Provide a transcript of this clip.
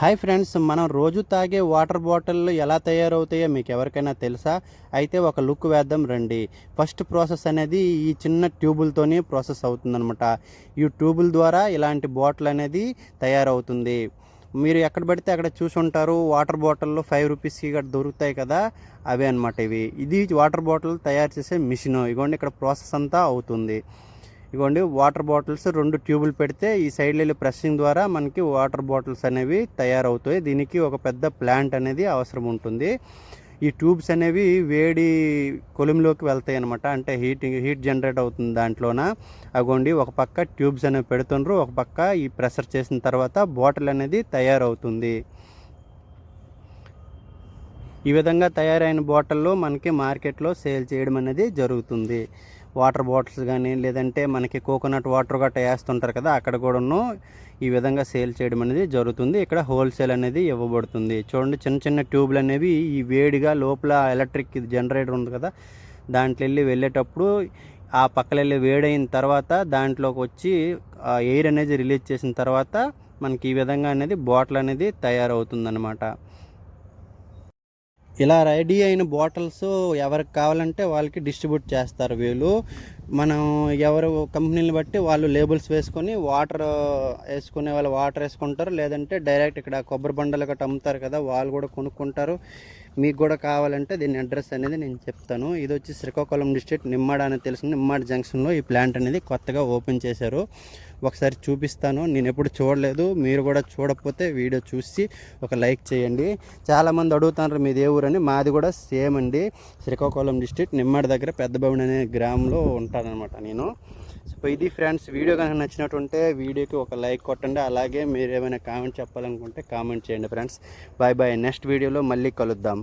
Hi friends మనం రోజు తాగే వాటర్ బాటిల్లు ఎలా తయారవుతాయో మీకు ఎవరికైనా తెలుసా? అయితే ఒక లుక్ వేద్దాం రండి. ఫస్ట్ ప్రాసెస్ అనేది ఈ చిన్న ట్యూబులతోనే ప్రాసెస్ అవుతుందనమాట ఈ ట్యూబుల ద్వారా ఇలాంటి బాటిల్ అనేది తయారవుతుంది. మీరు ఎక్కడ పడితే అక్కడ చూసి ఉంటారు వాటర్ బాటిల్లో ఫైవ్ రూపీస్కి ఇక్కడ దొరుకుతాయి కదా అవే అనమాట ఇవి. ఇది వాటర్ బాటిల్ తయారు చేసే మిషన్. ఇగోండి ఇక్కడ ప్రాసెస్ అంతా అవుతుంది. ఇగోండి వాటర్ బాటిల్స్ రెండు ట్యూబులు పెడితే ఈ సైడ్ వెళ్ళి ప్రెస్సింగ్ ద్వారా మనకి వాటర్ బాటిల్స్ అనేవి తయారవుతాయి. దీనికి ఒక పెద్ద ప్లాంట్ అనేది అవసరం ఉంటుంది. ఈ ట్యూబ్స్ అనేవి వేడి కొలిమిలోకి వెళ్తాయి అనమాట అంటే హీటింగ్ హీట్ జనరేట్ అవుతుంది దాంట్లోన. అగోండి ఒక పక్క ట్యూబ్స్ అనేవి పెడుతుండ్రు ఒక పక్క ఈ ప్రెషర్ చేసిన తర్వాత బాటిల్ అనేది తయారవుతుంది. ఈ విధంగా తయారైన బాటిల్లో మనకి మార్కెట్లో సేల్ చేయడం అనేది జరుగుతుంది. వాటర్ బాటిల్స్ కానీ లేదంటే మనకి కోకోనట్ వాటర్ గట్రా వేస్తుంటారు కదా అక్కడ కూడాను ఈ విధంగా సేల్ చేయడం అనేది జరుగుతుంది. ఇక్కడ హోల్సేల్ అనేది ఇవ్వబడుతుంది. చూడండి చిన్న చిన్న ట్యూబ్లు అనేవి ఈ వేడిగా లోపల ఎలక్ట్రిక్ జనరేటర్ ఉంది కదా దాంట్లో వెళ్ళి వెళ్ళేటప్పుడు ఆ పక్కన వెళ్ళి వేడైన తర్వాత దాంట్లోకి వచ్చి ఎయిర్ అనేది రిలీజ్ చేసిన తర్వాత మనకి ఈ విధంగా అనేది బాటిల్ అనేది తయారవుతుందన్నమాట. ఇలా రెడీ అయిన బాటిల్స్ ఎవరికి కావాలంటే వాళ్ళకి డిస్ట్రిబ్యూట్ చేస్తారు వీళ్ళు. మనం ఎవరు కంపెనీని బట్టి వాళ్ళు లేబుల్స్ వేసుకొని వాటర్ వేసుకునే వాళ్ళు వాటర్ వేసుకుంటారు. లేదంటే డైరెక్ట్ ఇక్కడ కొబ్బరి బండలు గట్రా అమ్ముతారు కదా వాళ్ళు కూడా కొనుక్కుంటారు. మీకు కూడా కావాలంటే దీని అడ్రస్ అనేది నేను చెప్తాను. ఇది వచ్చి శ్రీకాకుళం డిస్ట్రిక్ట్ నిమ్మాడ అనేది తెలుసు నిమ్మాడ జంక్షన్లో ఈ ప్లాంట్ అనేది కొత్తగా ఓపెన్ చేశారు. ఒకసారి చూపిస్తాను. నేను ఎప్పుడు చూడలేదు. మీరు కూడా చూడకపోతే వీడియో చూసి ఒక లైక్ చేయండి. చాలామంది అడుగుతున్నారు మీది ఏ ఊరని. మాది కూడా సేమ్ అండి. శ్రీకాకుళం డిస్ట్రిక్ట్ నిమ్మాడ దగ్గర పెద్దభవన్ అనే గ్రామంలో ఉంటానన్నమాట నేను. సో ఇది ఫ్రెండ్స్ వీడియో కనుక నచ్చినట్టుంటే వీడియోకి ఒక లైక్ కొట్టండి. అలాగే మీరు ఏమైనా కామెంట్ చెప్పాలనుకుంటే కామెంట్ చేయండి ఫ్రెండ్స్. Bye bye. నెక్స్ట్ వీడియోలో మళ్ళీ కలుద్దాం.